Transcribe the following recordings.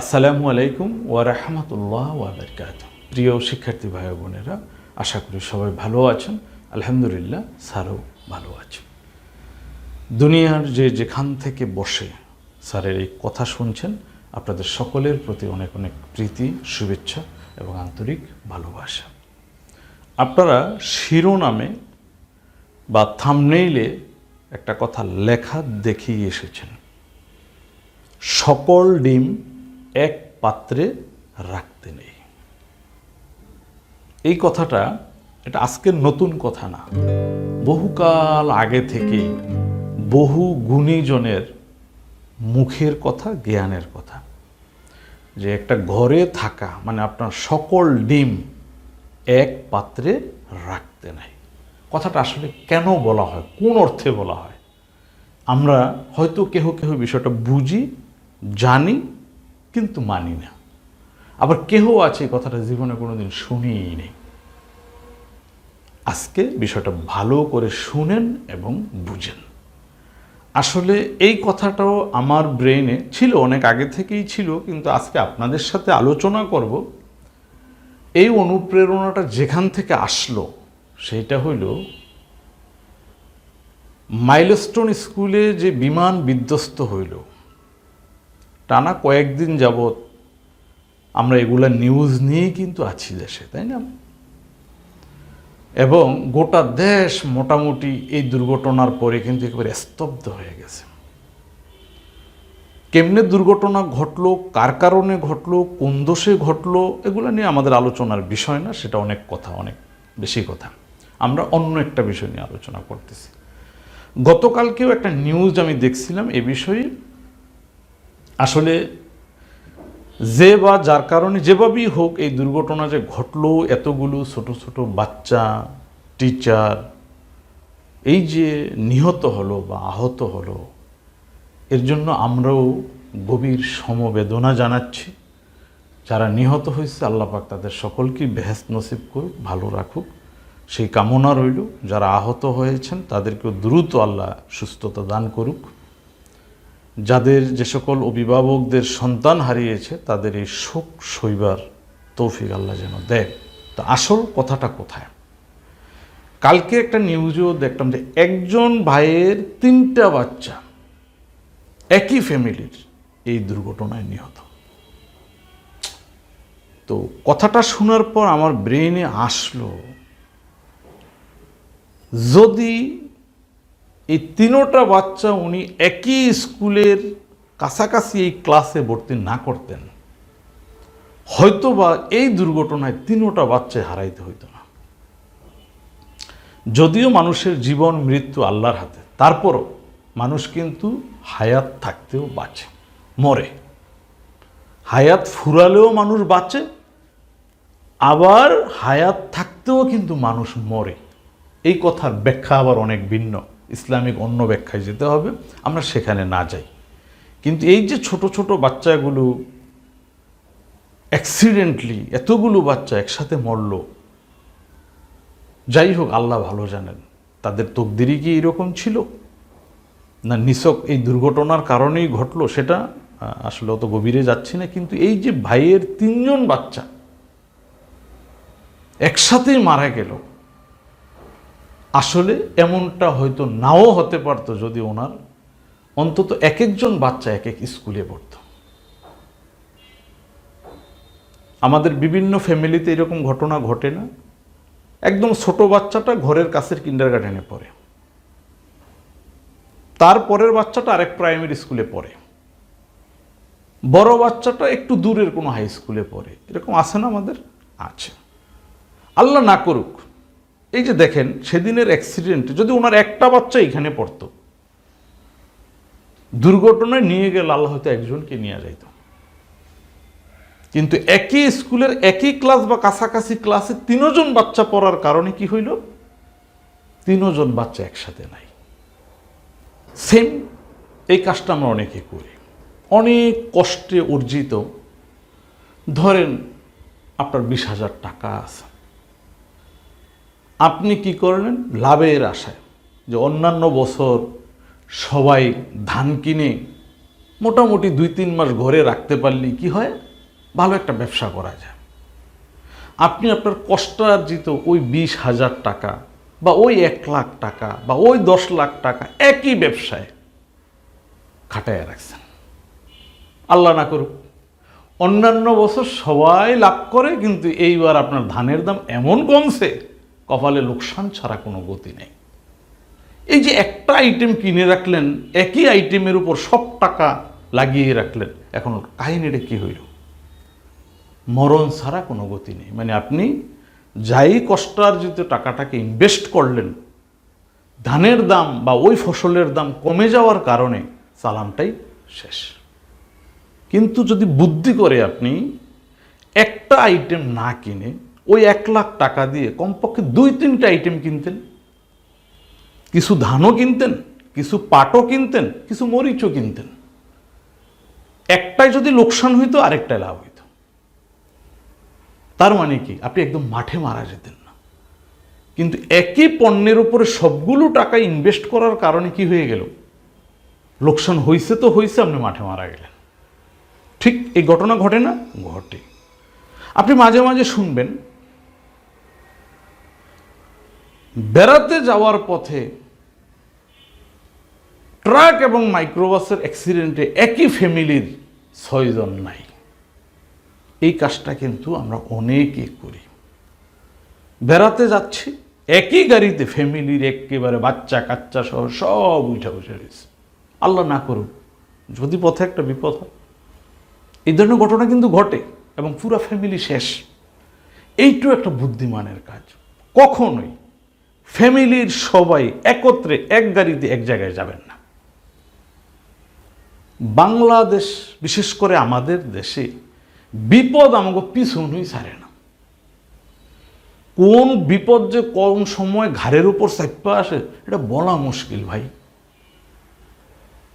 আসসালামু আলাইকুম ওয়া রাহমাতুল্লাহ ওয়া বারাকাত প্রিয় শিক্ষার্থী ভাই বোনেরা, আশা করি সবাই ভালো আছেন। আলহামদুলিল্লাহ, স্যারও ভালো আছেন। দুনিয়ার যে যেখান থেকে বসে স্যারের এই কথা শুনছেন, আপনাদের সকলের প্রতি অনেক অনেক প্রীতি, শুভেচ্ছা এবং আন্তরিক ভালোবাসা। আপনারা শিরোনামে বা থামনেইলে একটা কথা লেখা দেখেই এসেছেন। সকল ডিম এক পাত্রে রাখতে নেই। এই কথাটা এটা আজকের নতুন কথা না। বহুকাল আগে থেকে বহু গুণীজনের মুখের কথা, জ্ঞানের কথা। যে একটা ঘরে থাকা মানে আপনার সকল ডিম এক পাত্রে রাখতে নাই। কথাটা আসলে কেন বলা হয়? কোন অর্থে বলা হয়? আমরা হয়তো কেহ কেহ বিষয়টা বুঝি, জানি কিন্তু মানি না। আবার কেহ আছে এই কথাটা জীবনে কোনোদিন শুনিই নেই। আজকে বিষয়টা ভালো করে শুনেন এবং বুঝেন। আসলে এই কথাটাও আমার ব্রেনে ছিল, অনেক আগে থেকেই ছিল, কিন্তু আজকে আপনাদের সাথে আলোচনা করব। এই অনুপ্রেরণাটা যেখান থেকে আসলো সেইটা হইল মাইলস্টোন স্কুলে যে বিমান বিধ্বস্ত হইল টানা কয়েকদিন যাবৎ আমরা এগুলা নিউজ নিয়েই কিন্তু আছি দেশে, তাই না? এবং গোটা দেশ মোটামুটি এই দুর্ঘটনার পরে কিন্তু একেবারে স্তব্ধ হয়ে গেছে। কেমনে দুর্ঘটনা ঘটলো, কার কারণে ঘটলো, কোন দোষে ঘটলো, এগুলো নিয়ে আমাদের আলোচনার বিষয় না, সেটা অনেক কথা, অনেক বেশি কথা। আমরা অন্য একটা বিষয় নিয়ে আলোচনা করতেছি। গতকালকেও একটা নিউজ আমি দেখছিলাম এ বিষয়ে আসলে যে বা যার কারণে যেভাবেই হোক এই দুর্ঘটনা যে ঘটলো, এতগুলো ছোট ছোট বাচ্চা টিচার এই যে নিহত হলো বা আহত হলো, এর জন্য আমরাও গভীর সমবেদনা জানাচ্ছি। যারা নিহত হয়েছে, আল্লাহ পাক তাদের সকলকে বেহেস নসিব করুক, ভালো রাখুক। সেই কামনা রইল, যারা আহত হয়েছেন, তাদেরকেও দ্রুত আল্লাহ সুস্থতা দান করুক। যাদের যে সকল অভিভাবকদের সন্তান হারিয়েছে, তাদের এই শোক সইবার তৌফিক আল্লাহ যেন দেয় তো আসল কথাটা কোথায়? কালকে একটা নিউজও দেখলাম যে একজন ভাইয়ের তিনটা বাচ্চা একই ফ্যামিলির এই দুর্ঘটনায় নিহত। তো কথাটা শোনার পর আমার ব্রেনে আসলো, যদি এই তিনোটা বাচ্চা উনি একই স্কুলের কাছাকাছি এই ক্লাসে ভর্তি না করতেন। হয়তো বা এই দুর্ঘটনায় তিনোটা বাচ্চা হারাইতে হইতো না। যদিও মানুষের জীবন, মৃত্যু আল্লাহর হাতে, তারপরও মানুষ কিন্তু হায়াত থাকতেও বাঁচে, মরে। হায়াত ফুরালেও মানুষ বাঁচে, আবার হায়াত থাকতেও কিন্তু মানুষ মরে। এই কথার ব্যাখ্যা আবার অনেক ভিন্ন। ইসলামিক অন্য ব্যাখ্যায় যেতে হবে, আমরা সেখানে না যাই। কিন্তু এই যে ছোট ছোট বাচ্চাগুলো অ্যাক্সিডেন্টলি এতগুলো বাচ্চা একসাথে মরল, যাই হোক আল্লাহ ভালো জানেন, তাদের তকদিরই কি এরকম ছিল? না নিছক এই দুর্ঘটনার কারণেই ঘটলো সেটা? আসলে অত গভীরে যাচ্ছি না, কিন্তু এই যে ভাইয়ের তিনজন বাচ্চা একসাথেই মারা গেল আসলে এমনটা হয়তো নাও হতে পারতো যদি ওনার অন্তত এক একজন বাচ্চা এক এক স্কুলে পড়ত। আমাদের বিভিন্ন ফ্যামিলিতে এরকম ঘটনা ঘটে না। একদম ছোট বাচ্চাটা ঘরের কাছের কিন্ডার গার্ডেনে পড়ে তারপরের বাচ্চাটা আরেক প্রাইমারি স্কুলে পড়ে। বড় বাচ্চাটা একটু দূরের কোনো হাই স্কুলে পড়ে। এরকম আছে না আমাদের? আছে। আল্লাহ না করুক এই যে দেখেন, সেদিনের অ্যাক্সিডেন্টে যদি ওনার একটা বাচ্চা এখানে পড়তো, দুর্ঘটনায় নিয়ে গেলে আল্লাহ হয়তো একজনকে নিয়ে যাইত। কিন্তু একই স্কুলের একই ক্লাস বা কাছাকাছি ক্লাসে তিনজন বাচ্চা পড়ার কারণে কি হইল? তিনজন বাচ্চা একসাথে নাই। সেম এই কাজটা আমরা অনেকে করি। অনেক কষ্টে অর্জিত। ধরেন, আপনার বিশ হাজার টাকা আছে। আপনি কি করলেন? লাভের আশায় যে অন্যান্য বছর সবাই ধান কিনে মোটামুটি দুই তিন মাস ঘরে রাখতে পারলে কি হয়? ভালো একটা ব্যবসা করা যায়। আপনি আপনার কষ্টার্জিত ওই বিশ হাজার টাকা বা ওই এক লাখ টাকা বা ওই দশ লাখ টাকা একই ব্যবসায় খাটায় রাখছেন। আল্লাহ না করুক, অন্যান্য বছর সবাই লাভ করে, কিন্তু এইবার আপনার ধানের দাম এমন কমছে কপালে লোকসান ছাড়া কোনো গতি নেই। এই যে একটা আইটেম কিনে রাখলেন, একই আইটেমের উপর সব টাকা লাগিয়ে রাখলেন, এখন কাহিনীটা কি হইল? মরণ ছাড়া কোনো গতি নেই। মানে আপনি যাই কষ্টার্জিত টাকাটাকে ইনভেস্ট করলেন, ধানের দাম বা ওই ফসলের দাম কমে যাওয়ার কারণে চালানটাই শেষ। কিন্তু যদি বুদ্ধি করে আপনি একটা আইটেম না কিনে ওই এক লাখ টাকা দিয়ে কমপক্ষে দুই তিনটা আইটেম কিনতেন। কিছু ধানও কিনতেন, কিছু পাটও কিনতেন, কিছু মরিচও কিনতেন। একটাই যদি লোকসান হইতো, আরেকটাই লাভ হইত। তার মানে কি? আপনি একদম মাঠে মারা যেতেন না। কিন্তু একই পণ্যের উপরে সবগুলো টাকা ইনভেস্ট করার কারণে কি হয়ে গেল? লোকসান হয়েছে তো হয়েছে আপনি মাঠে মারা গেলেন। ঠিক এই ঘটনা ঘটে না? ঘটে। আপনি মাঝে মাঝে শুনবেন বেড়াতে যাওয়ার পথে ট্রাক এবং মাইক্রোবাসের অ্যাক্সিডেন্টে একই ফ্যামিলির ছয়জন নাই। এই কাজটা কিন্তু আমরা অনেকে করি। বেড়াতে যাচ্ছি, একই গাড়িতে ফ্যামিলির একেবারে বাচ্চা কাচ্চা সহ সব উঠে বসে রয়েছে। আল্লাহ না করুক, যদি পথে একটা বিপদ হয়। এই ধরনের ঘটনা কিন্তু ঘটে এবং পুরো ফ্যামিলি শেষ। এইটু একটা বুদ্ধিমানের কাজ। কখনোই ফ্যামিলির সবাই একত্রে এক গাড়িতে এক জায়গায় যাবেন না। বাংলাদেশ, বিশেষ করে আমাদের দেশে বিপদ আমাকে পিছনই ছাড়ে না। কোন বিপদ যে কোন সময় ঘাড়ের উপর চাপ্পা আসে, এটা বলা মুশকিল ভাই।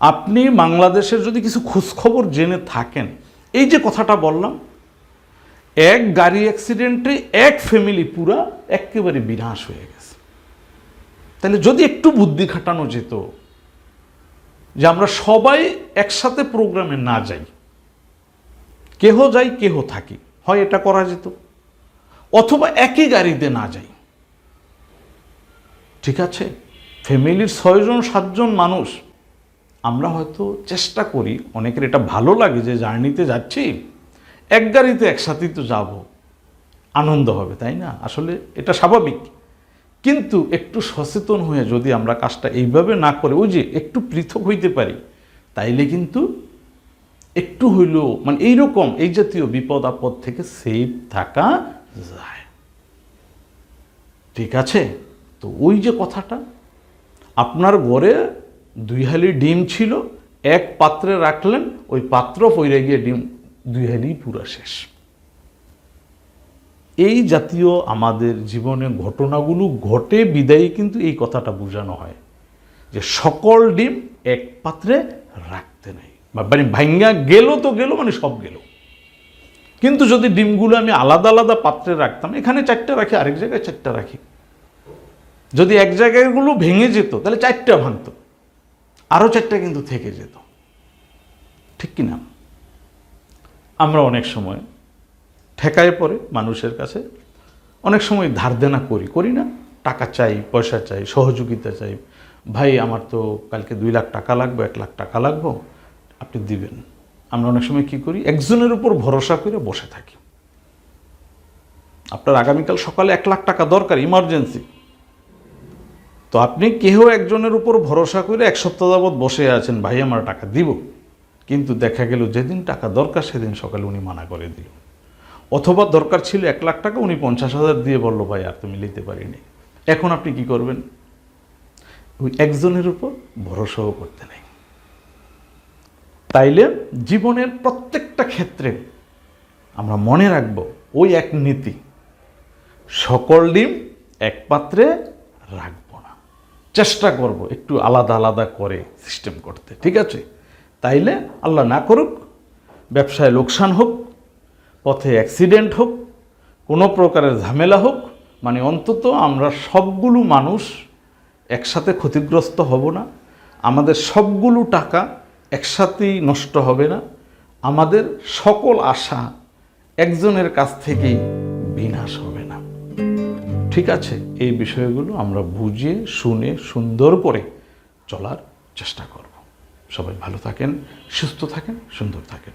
আপনি বাংলাদেশের যদি কিছু খোঁজখবর জেনে থাকেন, এই যে কথাটা বললাম, এক গাড়ি অ্যাক্সিডেন্টে এক ফ্যামিলি পুরা একেবারে বিনাশ হয়ে গেছে। তাহলে যদি একটু বুদ্ধি খাটানো যেত যে আমরা সবাই একসাথে প্রোগ্রামে না যাই, কেহ যাই, কেহ থাকি, হয় এটা করা যেত? অথবা একই গাড়িতে না যাই। ঠিক আছে? ফ্যামিলির ছয়জন, সাতজন মানুষ, আমরা হয়তো চেষ্টা করি, অনেকের এটা ভালো লাগে যে জার্নিতে যাচ্ছি, এক গাড়িতে একসাথেই তো যাব। আনন্দ হবে, তাই না? আসলে এটা স্বাভাবিক। কিন্তু একটু সচেতন হয়ে যদি আমরা কাজটা এইভাবে না করে, ওই যে একটু পৃথক হইতে পারি, তাইলে কিন্তু একটু হইলেও মানে এইরকম এই জাতীয় বিপদ আপদ থেকে সেফ থাকা যায়। ঠিক আছে? তো ওই যে কথাটা, আপনার ঘরে দুই হালি ডিম ছিল, এক পাত্রে রাখলেন, ওই পাত্র পইরে গিয়ে ডিম দুই হালি পুরা শেষ। এই জাতীয় আমাদের জীবনে ঘটনাগুলো ঘটে বিদায়ী কিন্তু এই কথাটা বোঝানো হয় যে সকল ডিম এক পাত্রে রাখতে নেই। মানে ভাঙ্গা গেল তো গেল মানে সব গেল। কিন্তু যদি ডিমগুলো আমি আলাদা আলাদা পাত্রে রাখতাম, এখানে চারটা রাখি, আরেক জায়গায় চারটা রাখি। যদি এক জায়গায়গুলো ভেঙে যেত, তাহলে চারটা ভাঙতো। আরও চারটা কিন্তু থেকে যেত। ঠিক কি না আমরা অনেক সময় ঠেকায় পড়ে মানুষের কাছে। অনেক সময় ধার দেনা করি করি না। টাকা চাই, পয়সা চাই, সহযোগিতা চাই। ভাই, আমার তো কালকে দুই লাখ টাকা লাগবে, এক লাখ টাকা লাগবো, আপনি দিবেন। আমরা অনেক সময় কি করি? একজনের উপর ভরসা করে বসে থাকি। আপনার আগামীকাল সকালে এক লাখ টাকা দরকার ইমার্জেন্সি তো আপনি কেহ একজনের উপর ভরসা করে এক সপ্তাহ যাবৎ বসে আছেন, ভাই, আমার টাকা দিব। কিন্তু দেখা গেল যেদিন টাকা দরকার, সেদিন সকালে উনি মানা করে দিল। অথবা দরকার ছিল এক লাখ টাকা, উনি পঞ্চাশ হাজার দিয়ে বলল, ভাই, আর তুমি নিতে পারিনি। এখন আপনি কি করবেন? ওই একজনের উপর ভরসাও করতে নেই। তাইলে জীবনের প্রত্যেকটা ক্ষেত্রে আমরা মনে রাখব, ওই এক নীতি, সকল ডিম এক পাত্রে রাখব না। চেষ্টা করব একটু আলাদা আলাদা করে সিস্টেম করতে, ঠিক আছে? তাইলে আল্লাহ না করুক, ব্যবসায় লোকসান হোক পথে অ্যাক্সিডেন্ট হোক, কোনো প্রকারের ঝামেলা হোক মানে অন্তত আমরা সবগুলো মানুষ একসাথে ক্ষতিগ্রস্ত হব না। আমাদের সবগুলো টাকা একসাথেই নষ্ট হবে না। আমাদের সকল আশা একজনের কাছ থেকেই বিনাশ হবে না। ঠিক আছে, এই বিষয়গুলো আমরা বুঝে, শুনে, সুন্দর করে চলার চেষ্টা করব। সবাই ভালো থাকেন, সুস্থ থাকেন, সুন্দর থাকেন।